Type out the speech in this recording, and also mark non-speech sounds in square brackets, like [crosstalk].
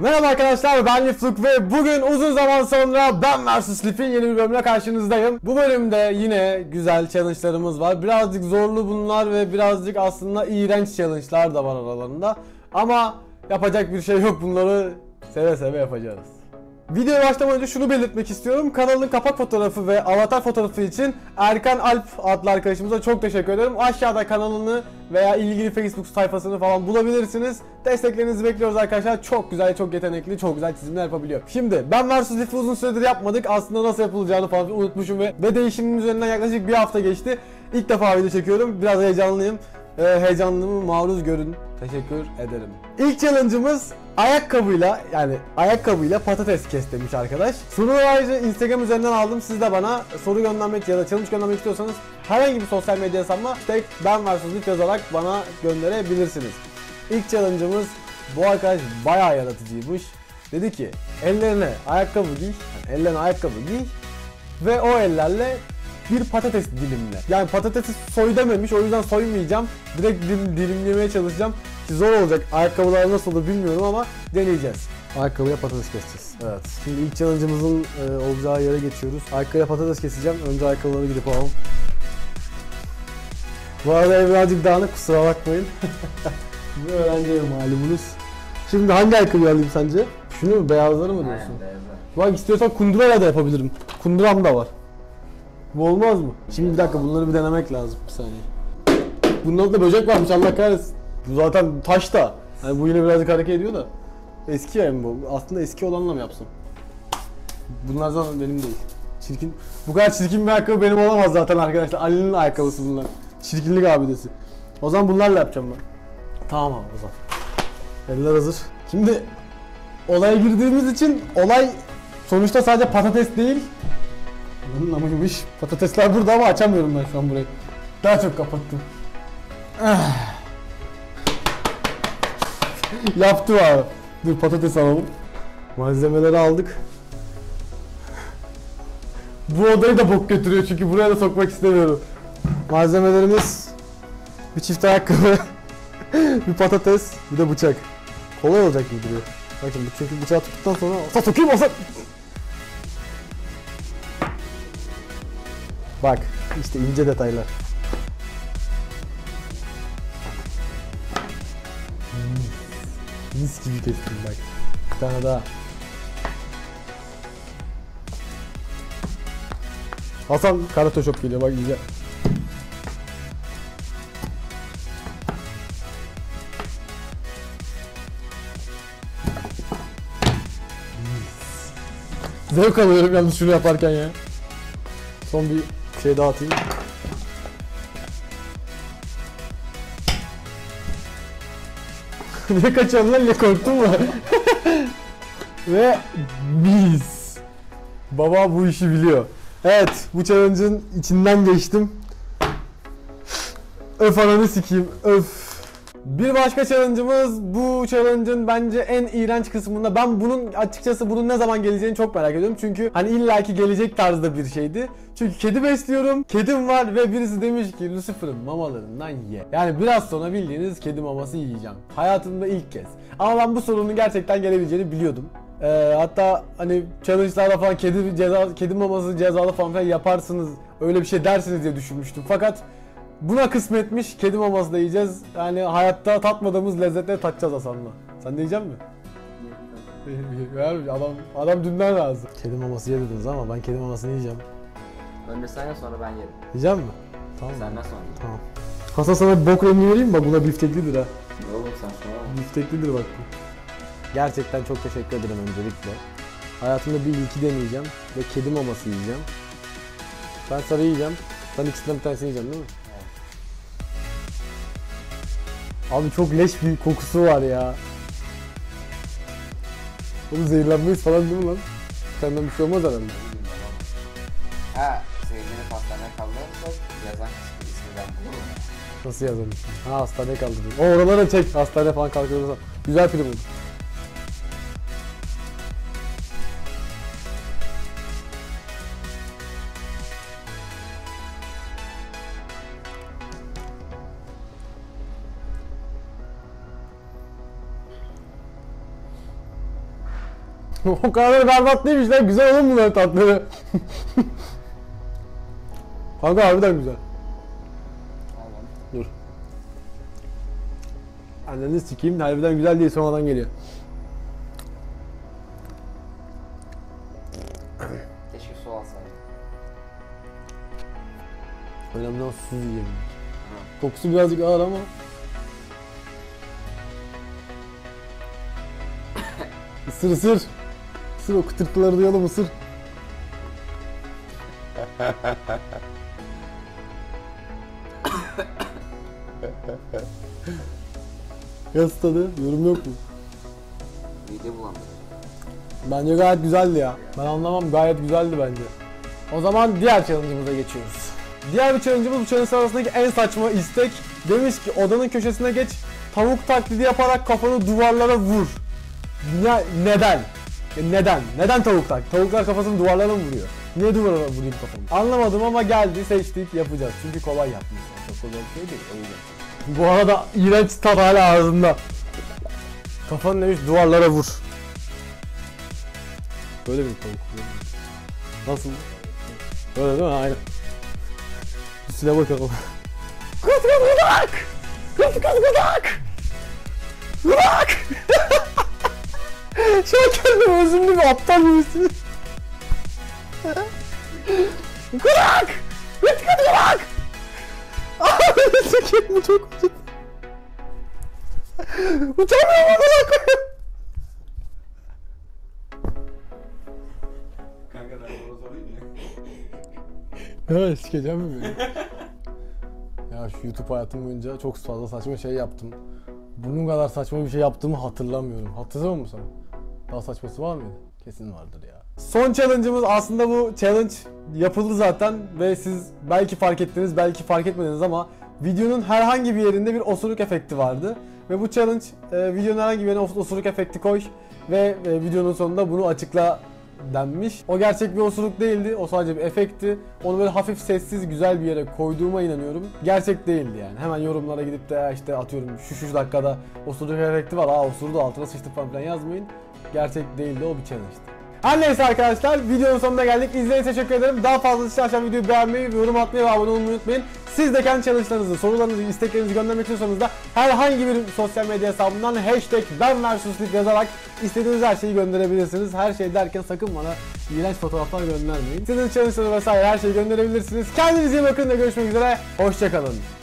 Merhaba arkadaşlar ben Lifluk ve bugün uzun zaman sonra ben vs Lif'in yeni bir bölümle karşınızdayım. Bu bölümde yine güzel challenge'larımız var. Birazcık zorlu bunlar ve birazcık aslında iğrenç challenge'lar da var aralarında. Ama yapacak bir şey yok bunları seve seve yapacağız. Videoya başlamadan önce şunu belirtmek istiyorum. Kanalın kapak fotoğrafı ve avatar fotoğrafı için Erkan Alp adlı arkadaşımıza çok teşekkür ederim. Aşağıda kanalını veya ilgili Facebook sayfasını falan bulabilirsiniz. Desteklerinizi bekliyoruz arkadaşlar. Çok güzel, çok yetenekli, çok güzel çizimler yapabiliyor. Şimdi ben vs Lif'i uzun süredir yapmadık. Aslında nasıl yapılacağını falan unutmuşum ve, ve değişimin üzerinden yaklaşık bir hafta geçti. İlk defa video çekiyorum. Biraz heyecanlıyım. Ee, heyecanlığımı maruz görün. Teşekkür ederim. İlk challenge'ımız ayakkabıyla yani ayakkabıyla patates kes demiş arkadaş. Soruyu ayrıca Instagram üzerinden aldım. Siz de bana soru göndermek ya da challenge göndermek istiyorsanız herhangi bir sosyal medya hesabıma tek ben varsızlık yazarak bana gönderebilirsiniz. İlk challenge'ımız bu arkadaş bayağı yaratıcıymış. Dedi ki ellerine ayakkabı giy, yani ellerine ayakkabı giy ve o ellerle bir patates dilimle. Yani patatesi soy dememiş o yüzden soymayacağım. Direkt dilim, dilimlemeye çalışacağım. Ki zor olacak. Ayakkabılar nasıl olur bilmiyorum ama deneyeceğiz. Ayakkabıya patates keseceğiz. Evet. Şimdi ilk challenge'ımızın e, olacağı yere geçiyoruz. Ayakkabıya patates keseceğim. Önce ayakkabıları gidip alalım. Bu arada birazcık dağınık kusura bakmayın. [laughs] Bir öğrenciyim malumunuz. Şimdi hangi ayakkabıyı alayım sence? Şunu mu? Beyazları mı diyorsun? Aynen beyazlar. Bak istiyorsan kundurayla da yapabilirim. Kunduram da var. Bu olmaz mı? Şimdi bir dakika bunları bir denemek lazım bir saniye. Bunun altında böcek varmış Allah kahretsin. Bu zaten taş da. Hani bu yine birazcık hareket ediyor da. Eski yani bu. Aslında eski olanla mı yapsam? Bunlar zaten benim değil. Çirkin. Bu kadar çirkin bir ayakkabı benim olamaz zaten arkadaşlar. Ali'nin ayakkabısı bunlar. Çirkinlik abidesi. O zaman bunlarla yapacağım ben. Tamam abi o zaman. Eller hazır. Şimdi olaya girdiğimiz için olay sonuçta sadece patates değil. Bunun amıymış. Patatesler burada ama açamıyorum ben şu an burayı. Daha çok kapattım. Ah. [laughs] Yaptım abi. Dur patates alalım. Malzemeleri aldık. Bu odayı da bok götürüyor çünkü buraya da sokmak istemiyorum. Malzemelerimiz bir çift ayakkabı, [laughs] bir patates, bir de bıçak. Kolay olacak gibi duruyor. Bakın çünkü bıçağı tuttuktan sonra olsa sokayım olsa Bak işte ince detaylar. Mis gibi kestim bak. Bir tane daha. Hasan karate shop geliyor bak iyice. Zevk alıyorum yalnız şunu yaparken ya. Son bir şey daha atayım. [laughs] ne kaçıyorsun lan ne korktun mu? [laughs] Ve biz. Baba bu işi biliyor. Evet bu challenge'ın içinden geçtim. Öf ananı sikeyim öf. Bir başka challenge'ımız bu challenge'ın bence en iğrenç kısmında. Ben bunun açıkçası bunun ne zaman geleceğini çok merak ediyorum. Çünkü hani illaki gelecek tarzda bir şeydi. Çünkü kedi besliyorum. Kedim var ve birisi demiş ki Lucifer'ın mamalarından ye. Yani biraz sonra bildiğiniz kedi maması yiyeceğim. Hayatımda ilk kez. Ama ben bu sorunun gerçekten gelebileceğini biliyordum. Ee, hatta hani challenge'larda falan kedi ceza kedi maması cezalı falan filan yaparsınız. Öyle bir şey dersiniz diye düşünmüştüm. Fakat Buna kısmetmiş kedi maması da yiyeceğiz. Yani hayatta tatmadığımız lezzetleri tatacağız Hasan'la. Sen de yiyecek misin? [laughs] Vermiş adam adam dünden razı. Kedi maması ye dediniz ama ben kedi mamasını yiyeceğim. Önce sen ye sonra ben yerim. Yiyecek mi? Tamam. Senden sonra. Tamam. Hasan sana bir bok rengi vereyim mi? Bak buna bifteklidir ha. Oğlum sen sonra. Bifteklidir bak bu. Gerçekten çok teşekkür ederim öncelikle. Hayatımda bir ilki deneyeceğim ve kedi maması yiyeceğim. Ben sarı yiyeceğim. Sen ikisinden bir tanesini yiyeceksin değil mi? Abi çok leş bir kokusu var ya. Oğlum zehirlenmeyiz falan değil mi lan? Senden bir şey olmaz herhalde. Ha, sevgilini pastaneye kaldırırsak yazan kişi ismi ben bulurum. Nasıl yazalım? Ha hastaneye kaldırdım. O oralara çek. Hastaneye falan kalkıyoruz. Güzel film oldu. [laughs] o kadar berbat değilmiş lan. Güzel oğlum bunların tatları. [laughs] Kanka harbiden güzel. Dur. Anneni sikeyim harbiden güzel değil sonradan geliyor. Keşke su alsaydım. Önemli olan su yiyelim. Kokusu birazcık ağır ama. [laughs] Isır ısır. Isır o kıtırtıları duyalım ısır. Yaz tadı, yorum yok mu? Mide bulandı. Bence gayet güzeldi ya. Ben anlamam gayet güzeldi bence. O zaman diğer challenge'ımıza geçiyoruz. Diğer bir challenge'ımız bu challenge arasındaki en saçma istek. Demiş ki odanın köşesine geç, tavuk taklidi yaparak kafanı duvarlara vur. Ne, neden? Ya neden? Neden tavuk tak? Tavuklar kafasını duvarlara mı vuruyor? Niye duvara vurayım kafamı? Anlamadım ama geldi seçtik yapacağız. Çünkü kolay yapmış. Çok kolay bir şey değil. O yüzden. Bu arada iğrenç tat hala ağzında. Kafanı demiş duvarlara vur. Böyle bir tavuk. Nasıl? Böyle değil mi? Aynen. Üstüne bakalım. Kıt kıt gıdak! Kıt kıt özümlü bir aptal gibisin. Kıt gıdak! Abi sikeyim bu çok kötü. Amına koyayım. Kanka ben bunu sorayım ya. Ya sikeceğim mi beni? ya şu YouTube hayatım boyunca çok fazla saçma şey yaptım. Bunun kadar saçma bir şey yaptığımı hatırlamıyorum. Hatırlıyor musun? Daha saçması var mıydı? Kesin vardır ya. Son challenge'ımız aslında bu challenge yapıldı zaten ve siz belki fark ettiniz belki fark etmediniz ama videonun herhangi bir yerinde bir osuruk efekti vardı. Ve bu challenge e, videonun herhangi bir yerine os- osuruk efekti koy ve e, videonun sonunda bunu açıkla denmiş. O gerçek bir osuruk değildi. O sadece bir efekti. Onu böyle hafif sessiz güzel bir yere koyduğuma inanıyorum. Gerçek değildi yani. Hemen yorumlara gidip de "Ya işte atıyorum şu şu dakikada osuruk efekti var. Aa osurdu altına sıçtı falan filan yazmayın. Gerçek değildi o bir challenge'tı. Her neyse arkadaşlar videonun sonuna geldik. İzlediğiniz için teşekkür ederim. Daha fazlası için aşağı videoyu beğenmeyi, yorum atmayı ve abone olmayı unutmayın. Siz de kendi challenge'larınızı, sorularınızı, isteklerinizi göndermek istiyorsanız da herhangi bir sosyal medya hesabından hashtag ben yazarak istediğiniz her şeyi gönderebilirsiniz. Her şey derken sakın bana iğrenç fotoğraflar göndermeyin. Sizin challenge'ları vesaire her şeyi gönderebilirsiniz. Kendinize iyi bakın ve görüşmek üzere. Hoşçakalın.